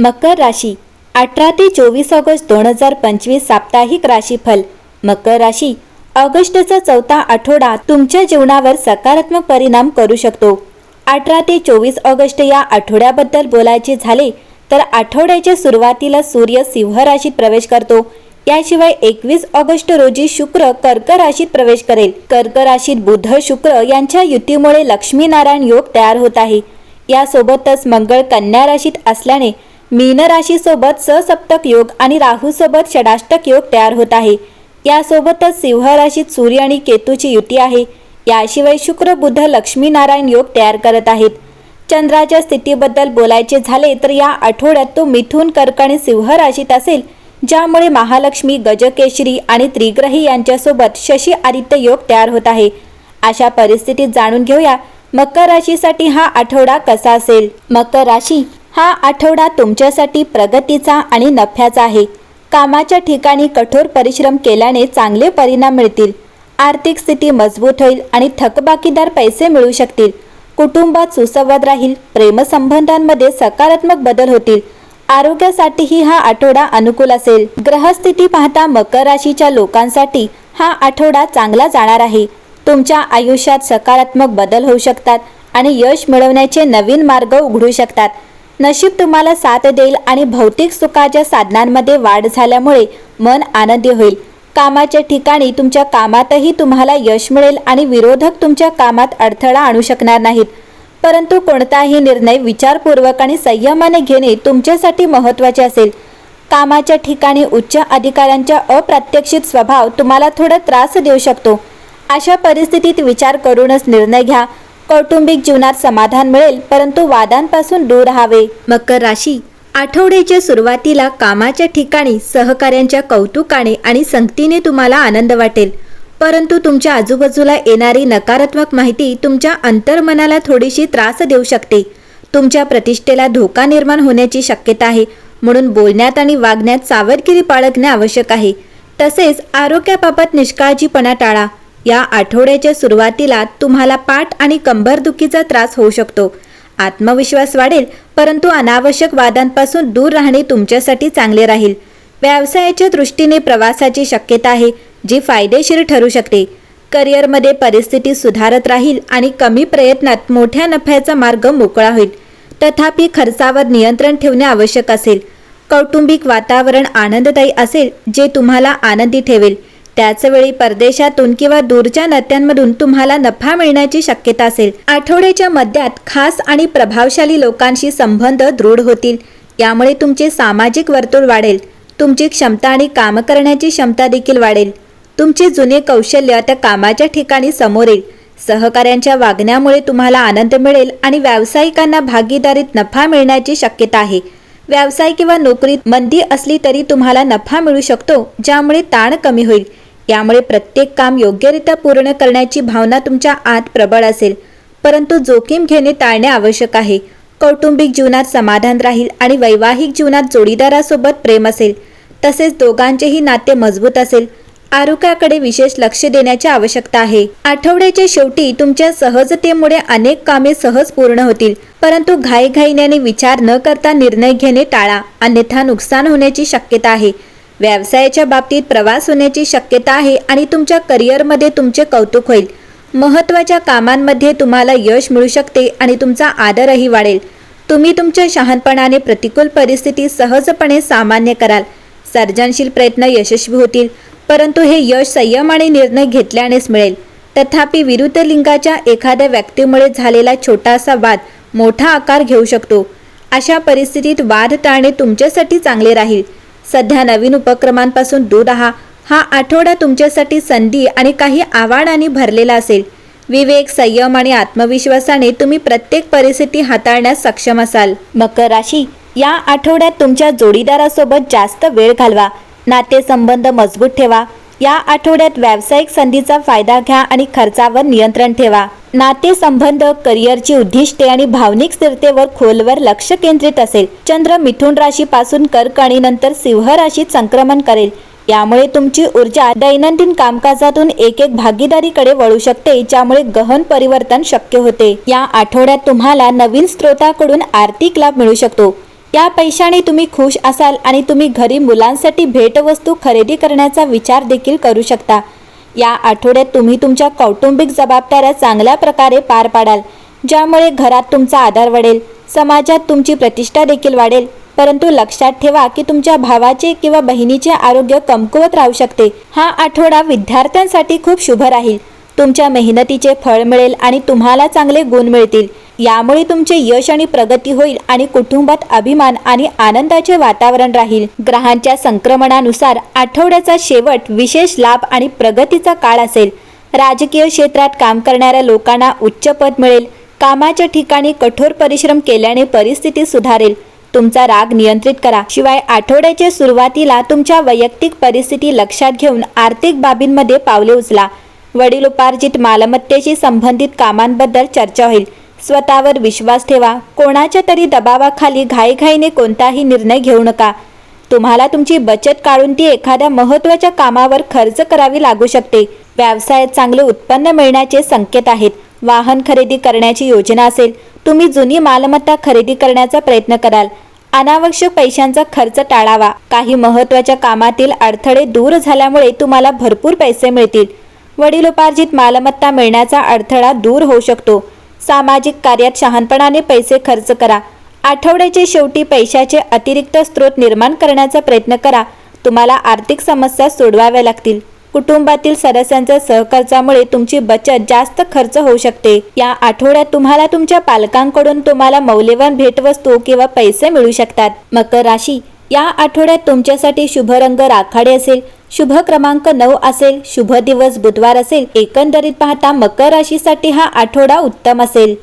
मकर राशी अठरा ते चोवीस ऑगस्ट दोन हजार पंचवीस साप्ताहिक राशीफल. मकर राशी ऑगस्टचा चौथा आठवडा तुमच्या जीवनावर सकारात्मक परिणाम करू शकतो. अठरा ते चोवीस ऑगस्ट या आठवड्याबद्दल बोलायचे झाले तर आठवड्याच्या सुरुवातीला सूर्य सिंह राशीत प्रवेश करतो. याशिवाय एकवीस ऑगस्ट रोजी शुक्र कर्क राशीत प्रवेश करेल. कर्क राशीत बुध शुक्र यांच्या युतीमुळे लक्ष्मीनारायण योग तयार होत आहे. यासोबतच मंगळ कन्या राशीत असल्याने मीन राशीसोबत ससप्तक योग आणि राहूसोबत षडाष्टक योग तयार होत आहे. यासोबतच सिंह राशीत सूर्य आणि केतूची युती आहे. याशिवाय शुक्र बुध लक्ष्मीनारायण योग तयार करत आहेत. चंद्राच्या स्थितीबद्दल बोलायचे झाले तर या आठवड्यात तो मिथून कर्क आणि सिंह राशीत असेल ज्यामुळे महालक्ष्मी गजकेशरी आणि त्रिग्रही यांच्यासोबत शशी आदित्य योग तयार होत आहे. अशा परिस्थितीत जाणून घेऊया मकर राशीसाठी हा आठवडा कसा असेल? मकर राशी हा आठवडा तुमच्यासाठी प्रगतीचा आणि नफ्याचा आहे. कामाच्या ठिकाणी कठोर परिश्रम केल्याने चांगले परिणाम मिळतील. आर्थिक स्थिती मजबूत होईल आणि थकबाकीदार पैसे मिळू शकतील. कुटुंबात सुसंवाद राहील प्रेमसंबंधांमध्ये सकारात्मक बदल होतील. आरोग्यासाठीही हा आठवडा अनुकूल असेल. ग्रहस्थिती पाहता मकर राशीच्या लोकांसाठी हा आठवडा चांगला जाणार आहे. तुमच्या आयुष्यात सकारात्मक बदल होऊ शकतात आणि यश मिळवण्याचे नवीन मार्ग उघडू शकतात. नशीब तुम्हाला साथ देईल आणि भौतिक सुखाच्या साधनांमध्ये वाढ झाल्यामुळे मन आनंदी होईल. कामाच्या ठिकाणी तुमच्या कामातही तुम्हाला यश मिळेल आणि विरोधक तुमच्या कामात अडथळा आणू शकणार नाहीत. परंतु कोणताही निर्णय विचारपूर्वक आणि संयमाने घेणे तुमच्यासाठी महत्त्वाचे असेल. कामाच्या ठिकाणी उच्च अधिकाऱ्यांचा अप्रत्यक्षित स्वभाव तुम्हाला थोडा त्रास देऊ शकतो. अशा परिस्थितीत विचार करूनच निर्णय घ्या. कौटुंबिक जीवनात समाधान मिळेल परंतु वादांपासून दूर राहावे. मकर राशी आठवड्याच्या सुरुवातीला कामाच्या ठिकाणी सहकाऱ्यांच्या कौतुकाने आणि संगतीने तुम्हाला आनंद वाटेल. परंतु तुमच्या आजूबाजूला येणारी नकारात्मक माहिती तुमच्या अंतर्मनाला थोडीशी त्रास देऊ शकते. तुमच्या प्रतिष्ठेला धोका निर्माण होण्याची शक्यता आहे. म्हणून बोलण्यात आणि वागण्यात सावधगिरी बाळगणे आवश्यक आहे. तसेच आरोग्याबाबत निष्काळजीपणा टाळा. या आठवड्याच्या सुरुवातीला तुम्हाला पाठ आणि कंबरदुखीचा त्रास होऊ शकतो. आत्मविश्वास वाढेल परंतु अनावश्यक वादांपासून दूर राहणे तुमच्यासाठी चांगले राहील. व्यवसायाच्या दृष्टीने प्रवासाची शक्यता आहे जी फायदेशीर ठरू शकते. करिअरमध्ये परिस्थिती सुधारत राहील आणि कमी प्रयत्नात मोठ्या नफ्याचा मार्ग मोकळा होईल. तथापि खर्चावर नियंत्रण ठेवणे आवश्यक असेल. कौटुंबिक वातावरण आनंददायी असेल जे तुम्हाला आनंदी ठेवेल. त्याचवेळी परदेशातून किंवा दूरच्या नात्यांमधून तुम्हाला नफा मिळण्याची शक्यता असेल. आठवड्याच्या मध्यात खास आणि प्रभावशाली लोकांशी संबंध दृढ होतील. यामुळे तुमचे सामाजिक वर्तुळ वाढेल. तुमची क्षमता आणि काम करण्याची क्षमता देखील वाढेल. तुमचे जुने कौशल्य त्या कामाच्या ठिकाणी समोर येईल. सहकाऱ्यांच्या वागण्यामुळे तुम्हाला आनंद मिळेल आणि व्यावसायिकांना भागीदारीत नफा मिळण्याची शक्यता आहे. व्यवसाय किंवा नोकरीत मंदी असली तरी तुम्हाला नफा मिळू शकतो ज्यामुळे ताण कमी होईल. यामुळे प्रत्येक काम योग्यरित्या पूर्ण करण्याची भावना तुमच्या आत प्रबळ असेल. परंतु जोखीम घेणे टाळणे आवश्यक आहे. कौटुंबिक जीवनात समाधान राहील आणि वैवाहिक जीवनात जोडीदारासोबत प्रेम असेल. तसेच दोघांचेही नाते मजबूत असेल. आरोग्याकडे विशेष लक्ष देण्याची आवश्यकता आहे. आठवड्याच्या शेवटी तुमच्या सहजतेमुळे अनेक कामे सहज पूर्ण होतील. परंतु घाईघाईने विचार न करता निर्णय घेणे टाळा. अन्यथा नुकसान होण्याची शक्यता आहे. व्यवसायाच्या बाबतीत प्रवास होण्याची शक्यता आहे आणि तुमच्या करिअरमध्ये तुमचे कौतुक होईल. महत्त्वाच्या कामांमध्ये तुम्हाला यश मिळू शकते आणि तुमचा आदरही वाढेल. तुम्ही तुमच्या शहाणपणाने प्रतिकूल परिस्थिती सहजपणे सामान्य कराल. सर्जनशील प्रयत्न यशस्वी होतील परंतु हे यश संयम आणि निर्णय घेतल्यानेच मिळेल. तथापि विरुद्ध लिंगाच्या एखाद्या व्यक्तीमुळे झालेला छोटासा वाद मोठा आकार घेऊ शकतो. अशा परिस्थितीत वाद टाळणे तुमच्यासाठी चांगले राहील. सध्या नवीन उपक्रमांपासून दूर राहा. हा आठवडा तुमच्यासाठी संधी आणि काही आव्हानांनी भरलेला असेल. विवेक संयम आणि आत्मविश्वासाने तुम्ही प्रत्येक परिस्थिती हाताळण्यास सक्षम असाल. मकर राशी या आठवड्यात तुमच्या जोडीदारासोबत जास्त वेळ घालवा. नातेसंबंध मजबूत ठेवा. या आठवड्यात व्यावसायिक संधीचा फायदा घ्या आणि खर्चावर नियंत्रण ठेवा. नातेसंबंध करिअरची उद्दिष्टे आणि भावनिक स्थिरतेवर खोलवर लक्ष केंद्रित असेल. चंद्र मिथुन राशीपासून कर्क आणि नंतर सिंह राशीत संक्रमण करेल. यामुळे तुमची ऊर्जा दैनंदिन कामकाजातून एक एक भागीदारीकडे वळू शकते ज्यामुळे गहन परिवर्तन शक्य होते. या आठवड्यात तुम्हाला नवीन स्त्रोताकडून आर्थिक लाभ मिळू शकतो. या पैशाने तुम्ही खुश असाल आणि तुम्ही घरी मुलांसाठी भेटवस्तू खरेदी करण्याचा विचार देखील करू शकता. या आठवड्यात तुम्ही तुमच्या कौटुंबिक जबाबदाऱ्या चांगल्या प्रकारे पार पाडाल ज्यामुळे घरात तुमचा आधार वाढेल समाजात तुमची प्रतिष्ठा देखील वाढेल. परंतु लक्षात ठेवा की तुमच्या भावाचे किंवा बहिणीचे आरोग्य कमकुवत राहू शकते. हा आठवडा विद्यार्थ्यांसाठी खूप शुभ राहील. तुमच्या मेहनतीचे फळ मिळेल आणि तुम्हाला चांगले गुण मिळतील. यामुळे तुमचे यश आणि प्रगती होईल आणि कुटुंबात अभिमान आणि आनंदाचे वातावरण राहील. ग्रहांच्या संक्रमणानुसार आठवड्याचा शेवट विशेष लाभ आणि प्रगतीचा काळ असेल. राजकीय क्षेत्रात काम करणाऱ्या लोकांना उच्च पद मिळेल. कामाच्या ठिकाणी कठोर परिश्रम केल्याने परिस्थिती सुधारेल. तुमचा राग नियंत्रित करा. शिवाय आठवड्याच्या सुरुवातीला तुमच्या वैयक्तिक परिस्थिती लक्षात घेऊन आर्थिक बाबींमध्ये पावले उचला. वडिलोपार्जित मालमत्तेशी संबंधित कामांबद्दल चर्चा होईल. स्वतःवर विश्वास ठेवा. कोणाच्या तरी दबावाखाली घाईघाईने कोणताही निर्णय घेऊ नका. तुम्हाला तुमची बचत काढून ती एखाद्या महत्त्वाच्या कामावर खर्च करावी लागू शकते. व्यवसायात चांगले उत्पन्न मिळण्याचे संकेत आहेत. वाहन खरेदी करण्याची योजना असेल तुम्ही जुनी मालमत्ता खरेदी करण्याचा प्रयत्न कराल. अनावश्यक पैशांचा खर्च टाळावा. काही महत्त्वाच्या कामातील अडथळे दूर झाल्यामुळे तुम्हाला भरपूर पैसे मिळतील. वडिलोपार्जित मालमत्ता मिळण्याचा अडथळा दूर होऊ शकतो. सामाजिक कार्यात शहाणपणाने पैसे खर्च करा. आठवड्याचे शेवटी पैशाचे अतिरिक्त स्रोत निर्माण करण्याचा प्रयत्न करा. तुम्हाला आर्थिक समस्या सोडवाव्या लागतील. कुटुंबातील सदस्यांच्या सहकर्जामुळे तुमची बचत जास्त खर्च होऊ शकते. या आठवड्यात तुम्हाला तुमच्या पालकांकडून तुम्हाला मौल्यवान भेटवस्तू किंवा पैसे मिळू शकतात. मकर राशी. या आठवड्यात तुमच्यासाठी शुभ रंग राखाडे असेल. शुभ क्रमांक नऊ असेल शुभ दिवस बुधवार असेल एकंदरीत पाहता मकर राशीसाठी हा आठवडा उत्तम असेल.